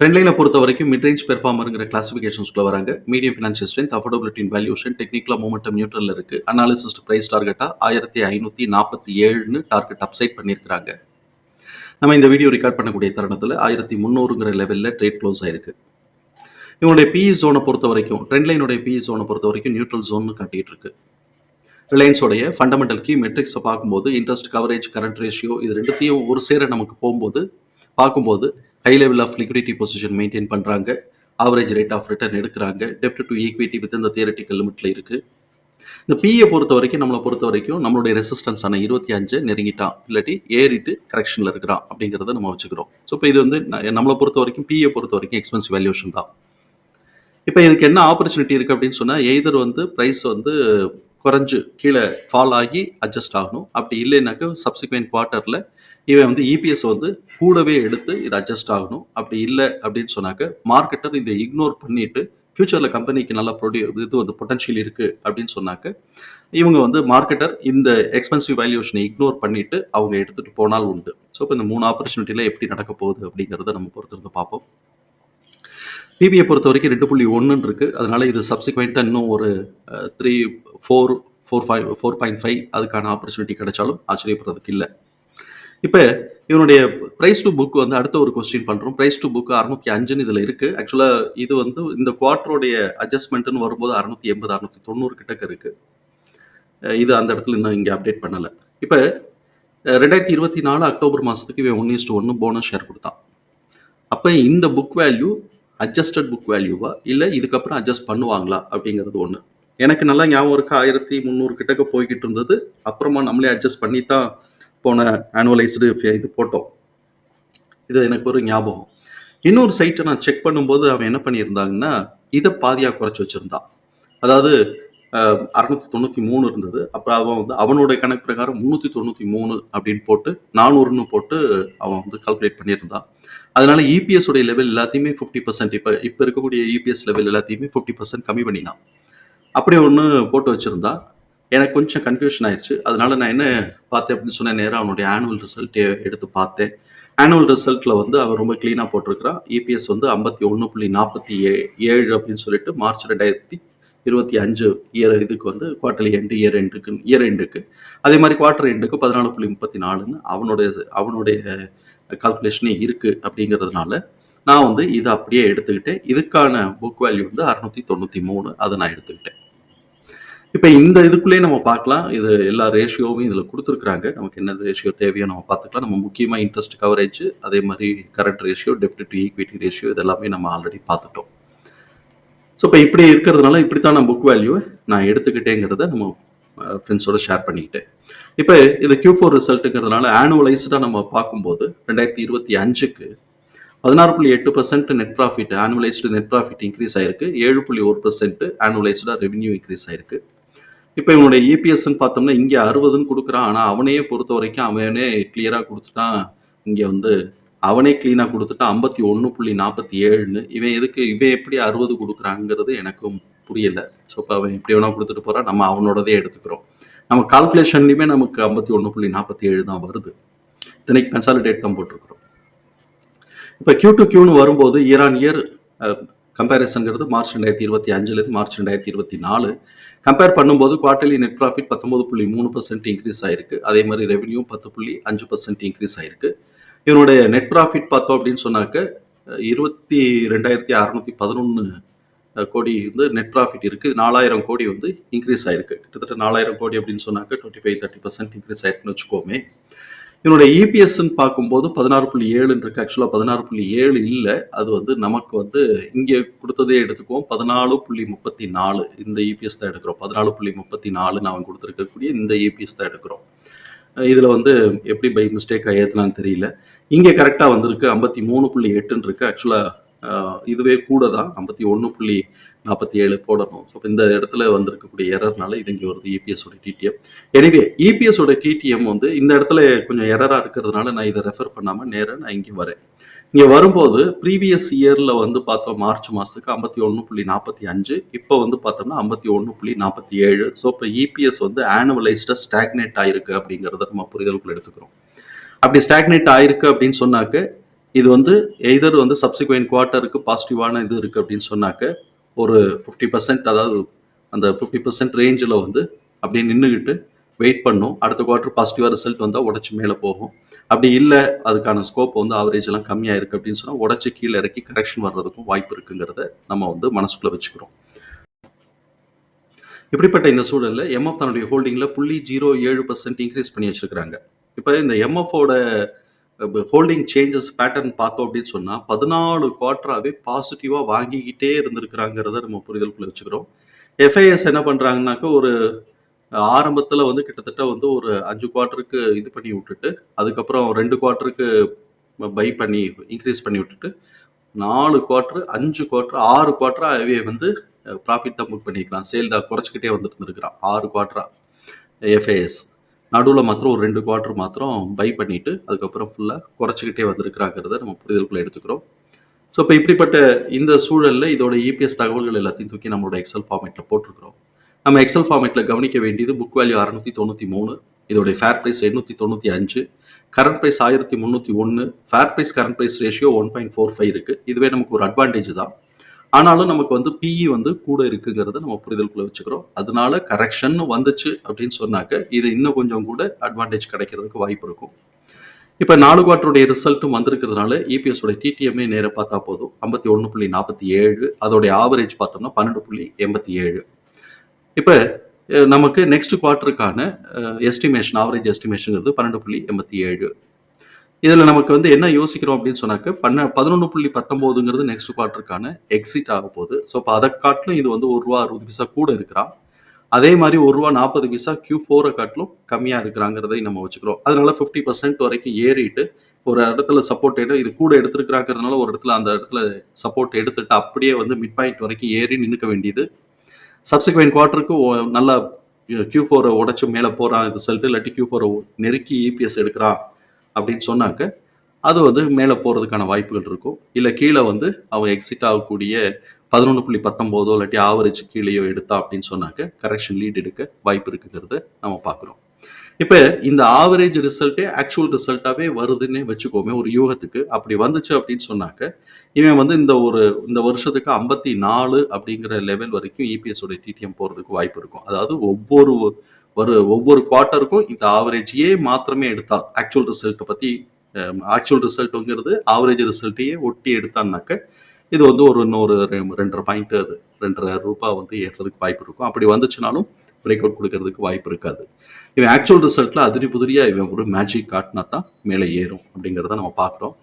ட்ரெண்ட்லைனை பொறுத்த வரைக்கும் mid range பெர்ஃபார்மருங்கிற கிளாசிஃபிகேஷன்ஸ்குள்ள வராங்க. மீடியம் ஃபினான்ஷியல் ஸ்ட்ரென்த் அஃபோர்டபிலிட்டின் வேல்யூஷன் டெக்னிக்கலாக மூமெண்டம் நியூட்ரல் இருக்கு. அனாலிசிஸ்ட் பிரைஸ் டார்கெட்டாக ஆயிரத்தி ஐநூற்றி நாற்பத்தி ஏழுன்னு டார்கெட் அப்சைட் பண்ணியிருக்கிறாங்க நம்ம இந்த வீடியோ ரெக்கார்ட் பண்ணக்கூடிய தருணத்தில் ஆயிரத்தி முந்நூறுங்கிற லெவலில் ட்ரேட் க்ளோஸ் ஆயிருக்கு. இவனுடைய பிஇ ஜோனை பொறுத்த வரைக்கும் ட்ரெண்ட்லைனுடைய பிஇ ஜோனை பொறுத்த வரைக்கும் நியூட்ரல் ஜோன் காட்டிகிட்டு இருக்கு. ரிலையன்ஸோடைய ஃபண்டமெண்டல் கீ மெட்ரிக்ஸை பார்க்கும்போது இன்ட்ரெஸ்ட் கவரேஜ் கரண்ட் ரேஷியோ இது ரெண்டுத்தையும் ஒரு சேர நமக்கு போகும்போது பார்க்கும்போது high level of liquidity position maintain பண்ணுறாங்க ஆவரேஜ் ரேட் ஆஃப் ரிட்டர்ன் எடுக்கிறாங்க. டெப்ட் டு ஈக்விட்டி வித் இந்த தியரட்டிக்கல் லிமிட்ல இருக்குது இந்த பிஏ பொறுத்த வரைக்கும் நம்மளை பொறுத்த வரைக்கும் நம்மளுடைய ரெசிஸ்டன்ஸ் இருபத்தி அஞ்சு நெருங்கிட்டான். இல்லாட்டி ஏறிட்டு கரெக்ஷனில் இருக்கிறான் அப்படிங்கிறத நம்ம வச்சுக்கிறோம். ஸோ இப்போ இது வந்து நம்மளை பொறுத்த வரைக்கும் பிஏ பொறுத்த வரைக்கும் எக்ஸ்பென்சிவ் வேல்யூஷன் தான். இப்போ இதுக்கு என்ன ஆப்பர்ச்சுனிட்டி இருக்குது அப்படின்னு சொன்னால் எய்தர் வந்து ப்ரைஸ் வந்து குறைஞ்சு கீழே ஃபால் ஆகி அட்ஜஸ்ட் ஆகணும். அப்படி இல்லைனாக்க சப்சிக்வெண்ட் குவார்ட்டரில் இவன் வந்து இபிஎஸ் வந்து கூடவே எடுத்து இது அட்ஜஸ்ட் ஆகணும். அப்படி இல்லை அப்படின்னு சொன்னாக்க மார்க்கெட்டர் இதை இக்னோர் பண்ணிட்டு ஃபியூச்சரில் கம்பெனிக்கு நல்லா ப்ரொடியூ இது வந்து பொட்டன்ஷியல் இருக்குது அப்படின்னு சொன்னாக்க இவங்க வந்து மார்க்கெட்டர் இந்த எக்ஸ்பென்சிவ் வேல்யூஷனை இக்னோர் பண்ணிட்டு அவங்க எடுத்துகிட்டு போனால் உண்டு. ஸோ இப்போ இந்த மூணு ஆப்பர்ச்சுனிட்டியில் எப்படி நடக்க போகுது அப்படிங்கிறத நம்ம பொறுத்திருந்து பார்ப்போம். பிபிஐ பொறுத்த வரைக்கும் ரெண்டு புள்ளி ஒன்றுன்னு இருக்குது அதனால் இது சப்சிக்வெண்ட்டாக இன்னும் ஒரு three four four five four point five அதுக்கான ஆப்பர்ச்சுனிட்டி கிடைச்சாலும் ஆச்சரியப்படுறதுக்கு இல்லை. இப்போ இவனுடைய ப்ரைஸ் டு புக் வந்து அடுத்த ஒரு கொஸ்டின் பண்ணுறோம் ப்ரைஸ் டு புக் அறுநூத்தி அஞ்சுன்னு இதில் இருக்குது ஆக்சுவலாக இது வந்து இந்த குவார்ட்டருடைய அட்ஜஸ்ட்மெண்ட்டுன்னு வரும்போது அறுநூத்தி எண்பது அறுநூத்தி தொண்ணூறு கிட்டக்க இருக்குது இது அந்த இடத்துல இன்னும் இங்கே அப்டேட் பண்ணலை. இப்போ ரெண்டாயிரத்தி இருபத்தி நாலு அக்டோபர் மாதத்துக்கு இவன் ஒன் இஸ்ட் ஒன்று போனஸ் ஷேர் கொடுத்தான். அப்போ இந்த புக் வேல்யூ அட்ஜஸ்டட் புக் வேல்யூவா இல்லை இதுக்கப்புறம் அட்ஜஸ்ட் பண்ணுவாங்களா? அப்படிங்கிறது ஒன்று எனக்கு நல்லா ஞாபகம் இருக்கு ஆயிரத்தி முந்நூறு கிட்டக்க போய்கிட்டு இருந்தது. அப்புறமா நம்மளே அட்ஜஸ்ட் பண்ணி தான் போன ஆனுவலைஸ்டு இது போட்டோம். இது எனக்கு ஒரு ஞாபகம். இன்னொரு சைட்டை நான் செக் பண்ணும்போது அவன் என்ன பண்ணியிருந்தாங்கன்னா இதை பாதியாக குறைச்சி வச்சுருந்தான். அதாவது அறுநூத்தி தொண்ணூற்றி மூணு இருந்தது. அப்புறம் அவன் வந்து அவனுடைய கணக்கு பிரகாரம் முந்நூற்றி தொண்ணூற்றி மூணு அப்படின்னு போட்டு நானூறுன்னு போட்டு அவன் வந்து கால்குலேட் பண்ணியிருந்தான். அதனால இபிஎஸ் உடைய லெவல் எல்லாத்தையுமே ஃபிஃப்டி பர்சன்ட் இப்போ இப்போ இருக்கக்கூடிய இபிஎஸ் லெவல் எல்லாத்தையுமே ஃபிஃப்டி பர்சன்ட் கம்மி பண்ணினான். அப்படி ஒன்று போட்டு வச்சுருந்தான். எனக்கு கொஞ்சம் கன்ஃபியூஷன் ஆயிடுச்சு அதனால நான் என்ன பார்த்தேன் அப்படின்னு சொன்ன நேரம் அவனுடைய ஆனுவல் ரிசல்ட்டே எடுத்து பார்த்தேன். ஆனுவல் ரிசல்ட்டில் வந்து அவன் ரொம்ப க்ளீனாக போட்டிருக்கிறான். இபிஎஸ் வந்து ஐம்பத்தி ஒன்று புள்ளி நாற்பத்தி ஏ ஏழு அப்படின்னு சொல்லிட்டு மார்ச் ரெண்டாயிரத்தி இருபத்தி அஞ்சு இயர் இதுக்கு வந்து குவார்டர்லி எண்டு இயர் எண்டுக்கு இயர் எண்டுக்கு அதே மாதிரி குவார்டர் எண்டுக்கு பதினாலு புள்ளி முப்பத்தி நாலுன்னு அவனுடைய அவனுடைய கால்குலேஷனே இருக்குது அப்படிங்கிறதுனால நான் வந்து இதை அப்படியே எடுத்துக்கிட்டேன். இதுக்கான புக் வேல்யூ வந்து அறுநூத்தி தொண்ணூற்றி மூணு அதை நான் எடுத்துக்கிட்டேன். இப்போ இந்த இதுக்குள்ளேயே நம்ம பார்க்கலாம். இது எல்லா ரேஷியோவும் இதில் கொடுத்துருக்குறாங்க. நமக்கு என்ன ரேஷியோ தேவையோ நம்ம பார்த்துக்கலாம். நம்ம முக்கியமாக இன்ட்ரெஸ்ட் கவரேஜ் அதே மாதிரி கரண்ட் ரேஷியோ டெப்ட் டு ஈக்விட்டி ரேஷியோ இதெல்லாமே நம்ம ஆல்ரெடி பார்த்துட்டோம். ஸோ இப்போ இப்படி இருக்கிறதுனால இப்படி தான் நான் புக் வேல்யூவை நான் எடுத்துக்கிட்டேங்கிறத நம்ம ஃப்ரெண்ட்ஸோட ஷேர் பண்ணிக்கிட்டேன். இப்போ இது கியூ ஃபோர் ரிசல்ட்டுங்கிறதுனால ஆனுவலைஸ்டாக நம்ம பார்க்கும்போது ரெண்டாயிரத்தி இருபத்தி அஞ்சுக்கு பதினாறு புள்ளி எட்டு percent net profit annualised net profit increase ஆயிருக்கு. ஏழு புள்ளி ஒரு பர்சன்ட் ஆனுவலைஸ்டாக ரெவன்யூ இன்க்ரீஸ் ஆயிருக்கு. இப்போ இவனுடைய இபிஎஸ்ன்னு பார்த்தோம்னா இங்கே அறுபதுன்னு கொடுக்குறான். ஆனால் அவனையே பொறுத்த வரைக்கும் அவனே கிளியராக கொடுத்துட்டான். இங்கே வந்து அவனே க்ளீனாக கொடுத்துட்டான். ஐம்பத்தி ஒன்று புள்ளி நாற்பத்தி ஏழுன்னு. இவன் எதுக்கு இவன் எப்படி அறுபது கொடுக்குறாங்கிறது எனக்கும் புரியல. ஸோ இப்போ அவன் எப்படி வேணா கொடுத்துட்டு போகிறான் நம்ம அவனோடதே எடுத்துக்கிறோம். நம்ம கால்குலேஷன்லையுமே நமக்கு ஐம்பத்தி ஒன்று புள்ளி நாற்பத்தி ஏழு தான் வருது. இத்தனைக்கு கன்சாலிடேட் தான் போட்டிருக்கிறோம். இப்போ கியூ டு கியூன்னு வரும்போது இயர் ஆன் இயர் கம்பேரிசன்கிறது மார்ச் ரெண்டாயிரத்தி இருபத்தி அஞ்சுலேருந்து மார்ச் ரெண்டாயிரத்தி இருபத்தி நாலு. கம்பேர் பண்ணும்போது குவார்டர்லி நெட் ப்ராஃபிட் பத்தொன்பது புள்ளி மூணு பர்சன்ட் இன்க்ரீஸ் ஆயிருக்கு. அதே மாதிரி ரெவன்யூ பத்து புள்ளி அஞ்சு பர்சன்ட் இன்க்ரீஸ் ஆயிருக்கு. இவனுடைய நெட் ப்ராஃபிட் பார்த்தோம் அப்படின்னு சொன்னாக்க இருபத்தி ரெண்டாயிரத்தி அறநூத்தி பதினொன்று கோடி வந்து நெட் ப்ராஃபிட் இருக்கு. நாலாயிரம் கோடி வந்து இன்க்ரீஸ் ஆயிருக்கு. கிட்டத்தட்ட நாலாயிரம் கோடி அப்படின்னு சொன்னாக்க twenty five thirty percent increase ஆயிருக்குன்னு வச்சுக்கோமே. இவனுடைய இபிஎஸ்ன்னு பார்க்கும்போது பதினாறு புள்ளி ஏழுன்னு இருக்கு. ஆக்சுவலாக பதினாறு புள்ளி ஏழு இல்லை. அது வந்து நமக்கு வந்து இங்கே கொடுத்ததே எடுத்துக்குவோம். பதினாலு புள்ளி முப்பத்தி நாலு இந்த இபிஎஸ் தான் எடுக்கிறோம். பதினாலு புள்ளி முப்பத்தி நாலுன்னு அவன் கொடுத்துருக்கக்கூடிய இந்த இபிஎஸ் தான் எடுக்கிறோம். இதில் வந்து எப்படி பை மிஸ்டேக் ஏற்றலான்னு தெரியல. இங்கே கரெக்டாக வந்திருக்கு. ஐம்பத்தி மூணு புள்ளி எட்டுன்னு இருக்கு. ஆக்சுவலாக இதுவே கூட தான். ஐம்பத்தி ஒன்று புள்ளி நாற்பத்தி ஏழு போடணும். ஸோ இந்த இடத்துல வந்திருக்கக்கூடிய எரர்னால இது இங்கே வருது இபிஎஸோட டிடிஎம் எனவே இபிஎஸோட டிடிஎம் வந்து இந்த இடத்துல கொஞ்சம் எரராக இருக்கிறதுனால நான் இதை ரெஃபர் பண்ணாமல் நேராக நான் இங்கே வரேன். இங்கே வரும்போது ப்ரீவியஸ் இயரில் வந்து பார்த்தோம் மார்ச் மாதத்துக்கு ஐம்பத்தி ஒன்று புள்ளி நாற்பத்தி அஞ்சு இப்போ வந்து பார்த்தோம்னா ஐம்பத்தி ஒன்று புள்ளி நாற்பத்தி ஏழு. ஸோ இப்போ இபிஎஸ் வந்து ஆனுவலைஸ்டாக ஸ்டாக்னேட் ஆயிருக்கு அப்படிங்கிறத நம்ம புரிதலுக்குள்ள எடுத்துக்கிறோம். அப்படி ஸ்டாக்னேட் ஆயிருக்கு அப்படின்னு சொன்னாக்க இது வந்து எய்தர் வந்து சப்சிக்வெண்ட் குவார்ட்டருக்கு பாசிட்டிவான இது இருக்குது அப்படின்னு சொன்னாக்க ஒரு ஃபிஃப்டி பர்சன்ட் அதாவது அந்த ஃபிஃப்டி பர்சன்ட் ரேஞ்சில் வந்து அப்படியே நின்றுக்கிட்டு வெயிட் பண்ணும். அடுத்த குவார்ட்டர் பாசிட்டிவாக ரிசல்ட் வந்தால் உடச்சி மேலே போகும். அப்படி இல்லை அதுக்கான ஸ்கோப் வந்து ஆவரேஜ் எல்லாம் கம்மியாக இருக்குது அப்படின்னு சொன்னால் உடச்சி கீழே இறக்கி கரெக்ஷன் வர்றதுக்கும் வாய்ப்பு இருக்குங்கிறத நம்ம வந்து மனசுக்குள்ளே வச்சுக்கிறோம். இப்படிப்பட்ட இந்த சூழலில் எம்எஃப் தன்னுடைய ஹோல்டிங்கில் புள்ளி ஜீரோ ஏழு பர்சன்ட் இன்க்ரீஸ் பண்ணி வச்சுருக்கிறாங்க. இப்போ இந்த எம்எஃபோட ஹோல்டிங் சேஞ்சஸ் பேட்டர்ன் பார்த்தோம் அப்படின்னு சொன்னால் பதினாலு குவார்ட்டராகவே பாசிட்டிவாக வாங்கிக்கிட்டே இருந்திருக்கிறாங்கிறத நம்ம புரிதலுக்குள்ள வச்சுக்கிறோம். எஃப்ஐஎஸ் என்ன பண்ணுறாங்கனாக்கா ஒரு ஆரம்பத்தில் வந்து கிட்டத்தட்ட வந்து ஒரு அஞ்சு குவார்ட்டருக்கு இது பண்ணி விட்டுட்டு அதுக்கப்புறம் ரெண்டு குவார்ட்டருக்கு பை பண்ணி இன்க்ரீஸ் பண்ணி விட்டுட்டு நாலு குவார்ட்ரு அஞ்சு குவார்ட்ரு ஆறு குவார்ட்டரா அவே வந்து ப்ராஃபிட் தான் புக் பண்ணிக்கலாம் சேல் தான் குறைச்சிக்கிட்டே வந்துட்டு இருந்திருக்கிறான். ஆறு குவார்ட்டரா எஃப்ஐஎஸ் நடுவில் மாத்திரம் ஒரு ரெண்டு குவார்டர் மாத்திரம் பை பண்ணிட்டு அதுக்கப்புறம் ஃபுல்லாக குறைச்சிக்கிட்டே வந்திருக்கிறாங்கிறத நம்ம புரிதலுக்குள்ள எடுத்துக்கிறோம். ஸோ இப்போ இப்படிப்பட்ட இந்த சூழலில் இதோட இபிஎஸ் தகவல்கள் எல்லாத்தையும் தூக்கி நம்மளோட எக்ஸல் ஃபார்மேட்டில் போட்டிருக்கிறோம். நம்ம எக்ஸல் ஃபார்மேட்டில் கவனிக்க வேண்டியது புக் வேல்யூ அறுநூத்தி தொண்ணூற்றி மூணு இதோடைய ஃபேர் ப்ரைஸ் எண்ணூற்றி தொண்ணூற்றி அஞ்சு கரண்ட் ப்ரைஸ் ஆயிரத்தி முந்நூற்றி ஒன்று fair price current price ratio one point four five இருக்குது இதுவே நமக்கு ஒரு அட்வான்டேஜ் தான். ஆனாலும் நமக்கு வந்து பிஇ வந்து கூட இருக்குங்கிறத நம்ம புரிதலுக்குள்ள வச்சுக்கிறோம். அதனால கரெக்ஷன் வந்துச்சு அப்படின்னு சொன்னாக்க இது இன்னும் கொஞ்சம் கூட அட்வான்டேஜ் கிடைக்கிறதுக்கு வாய்ப்பு இருக்கும். இப்போ நாலு குவார்ட்டருடைய ரிசல்ட்டும் வந்திருக்கிறதுனால இபிஎஸ் உடைய டிடிஎம்ஏ நேராக பார்த்தா போதும். ஐம்பத்தி ஒன்று புள்ளி நாற்பத்தி ஏழு. அதோடைய ஆவரேஜ் பார்த்தோம்னா பன்னெண்டு புள்ளி எண்பத்தி ஏழு. இப்போ நமக்கு நெக்ஸ்ட் குவார்ட்டருக்கான எஸ்டிமேஷன் ஆவரேஜ் எஸ்டிமேஷனுங்கிறது பன்னெண்டு புள்ளி எண்பத்தி ஏழு. இதில் நமக்கு வந்து என்ன யோசிக்கிறோம் அப்படின்னு சொன்னாக்க பண்ண பதினொன்று புள்ளி பத்தொம்போதுங்கிறது நெக்ஸ்ட் குவார்ட்டருக்கான எக்ஸிட் ஆக போகுது. ஸோ இப்போ அதை காட்டிலும் இது வந்து ஒரு ரூபா அறுபது பைசா கூட இருக்கிறான். அதே மாதிரி ஒரு ரூபா நாற்பது பைசா கியூ ஃபோரை காட்டிலும் கம்மியாக இருக்கிறாங்கிறதை நம்ம வச்சுக்கிறோம். அதனால ஃபிஃப்டி பர்சன்ட் வரைக்கும் ஏறிட்டு ஒரு இடத்துல சப்போர்ட் எடு இது கூட எடுத்திருக்கிறாங்கிறதுனால ஒரு இடத்துல அந்த இடத்துல சப்போர்ட் எடுத்துட்டு அப்படியே வந்து மிட் பாயிண்ட் வரைக்கும் ஏறி நின்றுக்க வேண்டியது. சப்சிக்வெண்ட் குவார்ட்டருக்கு நல்லா கியூ ஃபோரை உடச்சி மேலே போகிறான் ரிசல்ட் இல்லாட்டி கியூ ஃபோரை நெருக்கி இபிஎஸ் எடுக்கிறான். அப்படின்னு சொன்னாக்க அது வந்து மேலே போகிறதுக்கான வாய்ப்புகள் இருக்கும். இல்லை கீழே வந்து அவன் எக்ஸிட் ஆகக்கூடிய பதினொன்று புள்ளி பத்தொம்போதோ இல்லாட்டி ஆவரேஜ் கீழேயோ எடுத்தா அப்படின்னு சொன்னாக்க கரெக்ஷன் லீட் எடுக்க வாய்ப்பு இருக்குங்கிறத நம்ம பார்க்குறோம். இப்போ இந்த ஆவரேஜ் ரிசல்ட்டே ஆக்சுவல் ரிசல்ட்டாகவே வருதுன்னே வச்சுக்கோமே ஒரு யூகத்துக்கு அப்படி வந்துச்சு அப்படின்னு சொன்னாக்க இவன் வந்து இந்த ஒரு இந்த வருஷத்துக்கு ஐம்பத்தி நாலு அப்படிங்கிற லெவல் வரைக்கும் இபிஎஸோட டிடிஎம் போகிறதுக்கு வாய்ப்பு இருக்கும். அதாவது ஒவ்வொரு ஒரு ஒவ்வொரு குவார்ட்டருக்கும் இந்த ஆவரேஜையே மாத்திரமே எடுத்தால் ஆக்சுவல் ரிசல்ட்டை பற்றி ஆக்சுவல் ரிசல்ட்டுங்கிறது ஆவரேஜ் ரிசல்ட்டையே ஒட்டி எடுத்தான்னாக்க இது வந்து ஒரு இன்னொரு ரெ- ரெண்டரை பாயிண்ட் ரெண்டரை ரூபாய் வந்து ஏறுறதுக்கு வாய்ப்பு இருக்கும். அப்படி வந்துச்சுனாலும் பிரேக் அவுட் கொடுக்கறதுக்கு வாய்ப்பு இருக்காது. இவன் ஆக்சுவல் ரிசல்ட்ல அதிரி புதிரியா இவன் ஒரு மேஜிக் காட்டினா தான் மேலே ஏறும் அப்படிங்கிறத நம்ம பார்க்குறோம்.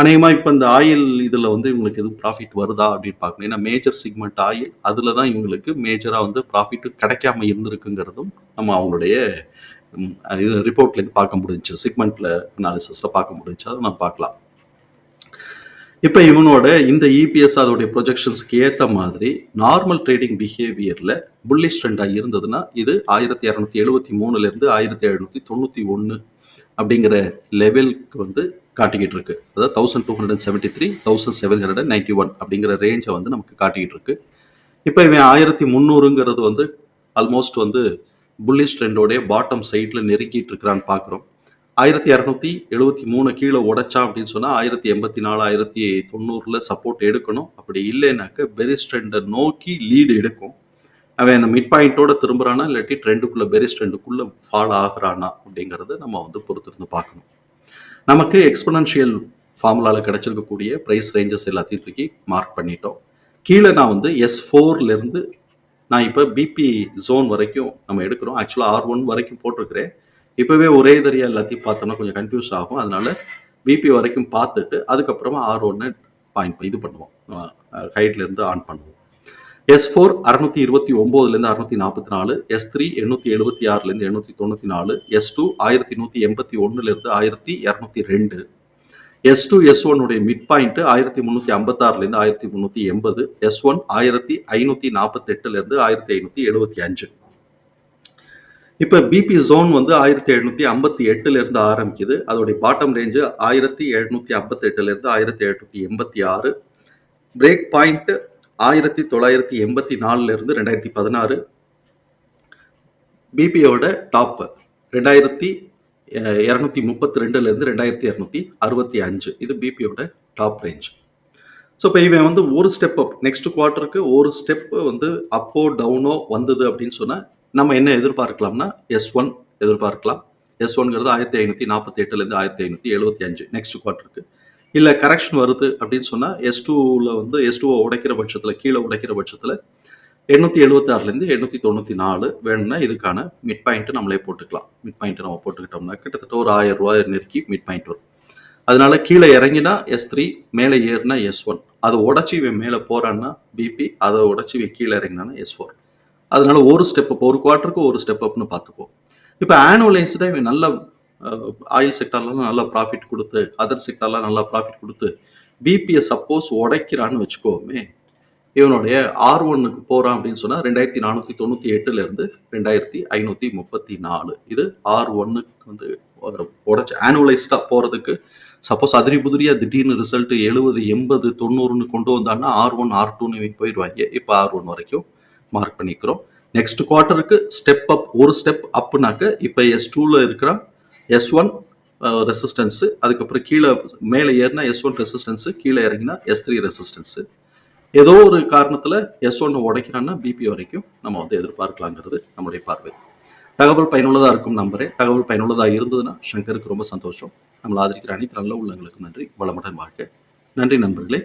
அநேகமாக இப்போ இந்த ஆயில் இதில் வந்து இவங்களுக்கு எதுவும் ப்ராஃபிட் வருதா அப்படின்னு பார்க்கணும். ஏன்னா மேஜர் சிக்மெண்ட் ஆயில் அதில் தான் இவங்களுக்கு மேஜராக வந்து ப்ராஃபிட்டும் கிடைக்காம இருந்திருக்குங்கிறதும் நம்ம அவங்களுடைய இது ரிப்போர்ட்லேருந்து பார்க்க முடிஞ்சு சிக்மெண்ட்ல அனாலிசிஸில் பார்க்க முடிஞ்சு அதை நம்ம பார்க்கலாம். இப்போ இவனோட இந்த இபிஎஸ் அதோடைய ப்ரொஜெக்ஷன்ஸ்க்கு ஏற்ற மாதிரி நார்மல் ட்ரேடிங் பிஹேவியரில் புல்லிஷ் ட்ரெண்டாக இருந்ததுன்னா இது ஆயிரத்தி இரநூத்தி எழுபத்தி மூணுலேருந்து ஆயிரத்தி எழுநூற்றி தொண்ணூற்றி ஒன்று அப்படிங்கிற லெவலுக்கு வந்து காட்டிக்கிட்டு இருக்கு. அதாவது thousand two hundred seventy three thousand seven hundred ninety one அப்படிங்கிற ரேஞ்சை வந்து நமக்கு காட்டிக்கிட்டு இருக்கு. இப்போ இவன் ஆயிரத்தி முந்நூறுங்கிறது வந்து ஆல்மோஸ்ட் வந்து புல்லிஷ் ட்ரெண்டோடைய பாட்டம் சைடில் நெருங்கிட்டு இருக்கிறான்னு பார்க்குறோம் ஆயிரத்தி இரநூத்தி எழுபத்தி மூணு கீழே உடைச்சா அப்படின்னு சொன்னால் ஆயிரத்தி எண்பத்தி நாலு ஆயிரத்தி தொண்ணூறில் சப்போர்ட் எடுக்கணும். அப்படி இல்லைனாக்க பெரிஸ் ட்ரெண்டை நோக்கி லீடு எடுக்கும். அவன் அந்த மிட் பாயிண்ட்டோட திரும்புறானா இல்லாட்டி ட்ரெண்டுக்குள்ளே பெரிஸ் ட்ரெண்டுக்குள்ள ஃபால் ஆகுறானா அப்படிங்கிறத நம்ம வந்து பொறுத்திருந்து பார்க்கணும். நமக்கு எக்ஸ்பனன்ஷியல் ஃபார்முலாவில் கிடச்சிருக்கக்கூடிய ப்ரைஸ் ரேஞ்சஸ் எல்லாத்தையும் தூக்கி மார்க் பண்ணிட்டோம். கீழே நான் வந்து எஸ் ஃபோர்லேருந்து நான் இப்போ பிபி ஜோன் வரைக்கும் நம்ம எடுக்கிறோம். ஆக்சுவலாக ஆர் ஒன் வரைக்கும் போட்டிருக்கிறேன். இப்போவே ஒரே தரியா எல்லாத்தையும் பார்த்தோம்னா கொஞ்சம் கன்ஃபியூஸ் ஆகும். அதனால பிபி வரைக்கும் பார்த்துட்டு அதுக்கப்புறமா ஆர் ஒன்று பாயிண்ட் இது பண்ணுவோம். ஹைட்லேருந்து ஆன் பண்ணுவோம். எஸ் ஃபோர் அறுநூத்தி இருபத்தி ஒம்போதுலேருந்து அறுநூத்தி நாற்பத்தி நாலு எஸ் த்ரீ எண்ணூற்றி எழுபத்தி ஆறுலேருந்து எண்ணூற்றி தொண்ணூற்றி நாலு எஸ் டூ ஆயிரத்தி நூற்றி எண்பத்தி ஒன்றுலேருந்து ஆயிரத்தி இரநூத்தி ரெண்டு எஸ் டூ எஸ் ஒன்னுடைய மிட் பாயிண்ட்டு ஆயிரத்தி முந்நூற்றி ஐம்பத்தாறுலேருந்து ஆயிரத்தி முந்நூற்றி எண்பது எஸ் ஒன் ஆயிரத்தி ஐநூற்றி நாற்பத்தெட்டுலேருந்து ஆயிரத்தி ஐநூற்றி எழுபத்தி அஞ்சு. இப்போ பிபி ஜோன் வந்து ஆயிரத்தி எழுநூற்றி ஐம்பத்தி எட்டுலேருந்து ஆரம்பிக்குது. அதோடைய பாட்டம் ரேஞ்சு ஆயிரத்தி எழுநூற்றி ஐம்பத்தெட்டுலேருந்து ஆயிரத்தி எழுநூற்றி எண்பத்தி ஆறு. பிரேக் பாயிண்ட் ஆயிரத்தி தொள்ளாயிரத்தி எண்பத்தி நாலுலேருந்து ரெண்டாயிரத்தி பதினாறு. பிபியோட டாப் ரெண்டாயிரத்தி இரநூத்தி முப்பத்தி ரெண்டுலேருந்து ரெண்டாயிரத்தி இரநூத்தி அறுபத்தி அஞ்சு. இது பிபியோட டாப் ரேஞ்ச் ஸோ இப்போ இவன் வந்து ஒரு ஸ்டெப் அப் நெக்ஸ்ட் குவார்ட்டருக்கு ஒரு ஸ்டெப் வந்து அப்போ டவுனோ வந்தது அப்படின்னு சொன்னால் நம்ம என்ன எதிர்பார்க்கலாம்னா எஸ் ஒன் எதிர்பார்க்கலாம். எஸ் ஒன்ங்கிறது ஆயிரத்தி ஐநூற்றி நாற்பத்தி எட்டுலேருந்து ஆயிரத்தி ஐநூற்றி எழுபத்தி அஞ்சு. நெக்ஸ்ட் குவார்ட்டருக்கு இல்லை கரெக்ஷன் வருது அப்படின்னு சொன்னால் எஸ் டூவில் வந்து எஸ் டூவை உடைக்கிற பட்சத்தில் கீழே உடைக்கிற பட்சத்தில் எண்ணூற்றி எழுபத்தாறுலேருந்து எண்ணூற்றி தொண்ணூற்றி நாலு வேணும்னா இதுக்கான மிட் பாயிண்ட்டு நம்மளே போட்டுக்கலாம். மிட் பாயிண்ட்டு நம்ம போட்டுக்கிட்டோம்னா கிட்டத்தட்ட ஒரு ஆயிரம் ரூபாய் நெருக்கி மிட் பாயிண்ட் வரும். அதனால கீழே இறங்கினா எஸ் த்ரீ மேலே ஏறினா எஸ் ஒன் அதை உடச்சி இவன் மேலே போறான்னா பிபி அதை உடச்சி இவன் கீழே இறங்கினானா எஸ் ஃபோர் அதனால ஒரு ஸ்டெப் அப் ஒரு குவார்ட்டருக்கு ஒரு ஸ்டெப் அப்னு பார்த்துப்போம் இப்போ ஆனுவலைஸ்டாக இவன் நல்ல ஆயில் செக்டார்லாம் நல்லா ப்ராஃபிட் கொடுத்து அதர் செக்டர்லாம் நல்லா ப்ராஃபிட் கொடுத்து பிபிஎஸ் சப்போஸ் உடைக்கிறான்னு வச்சுக்கோமே இவனுடைய ஆர் ஒன்னுக்கு போகிறான் அப்படின்னு சொன்னால் ரெண்டாயிரத்தி நானூற்றி தொண்ணூற்றி எட்டுலேருந்து ரெண்டாயிரத்தி ஐநூற்றி முப்பத்தி நாலு. இது ஆர் ஒன்னுக்கு வந்து உடச்சி ஆனுவலைஸ்டாக போகிறதுக்கு சப்போஸ் அதிரி புதிரியாக திடீர்னு ரிசல்ட் எழுபது எண்பது தொண்ணூறுன்னு கொண்டு வந்தாங்கன்னா ஆர் ஒன் ஆர் டூன்னு போயிடுவாங்க. இப்போ ஆர் ஒன் வரைக்கும் மார்க் பண்ணிக்கிறோம். நெக்ஸ்ட் குவார்ட்டருக்கு ஸ்டெப் அப் ஒரு ஸ்டெப் அப்புனாக்க இப்போ எஸ் டூவில் இருக்கிற எஸ் ஒன் ரெசிஸ்டன்ஸு அதுக்கப்புறம் கீழே மேலே ஏறினா எஸ் ஒன் ரெசிஸ்டன்ஸு கீழே இறங்கினா எஸ் த்ரீ ரெசிஸ்டன்ஸு ஏதோ ஒரு காரணத்தில் எஸ் ஒன்று உடைக்கிறான்னா பிபி வரைக்கும் நம்ம வந்து எதிர்பார்க்கலாங்கிறது நம்முடைய பார்வை. தகவல் பயனுள்ளதாக இருக்கும் நம்பரே. தகவல் பயனுள்ளதாக இருந்ததுன்னா சங்கருக்கு ரொம்ப சந்தோஷம். நம்மளை ஆதரிக்கிற அனைத்து நல்ல உள்ளங்களுக்கு நன்றி. வளமுடன் வாழ்க்கை நன்றி நண்பர்களே.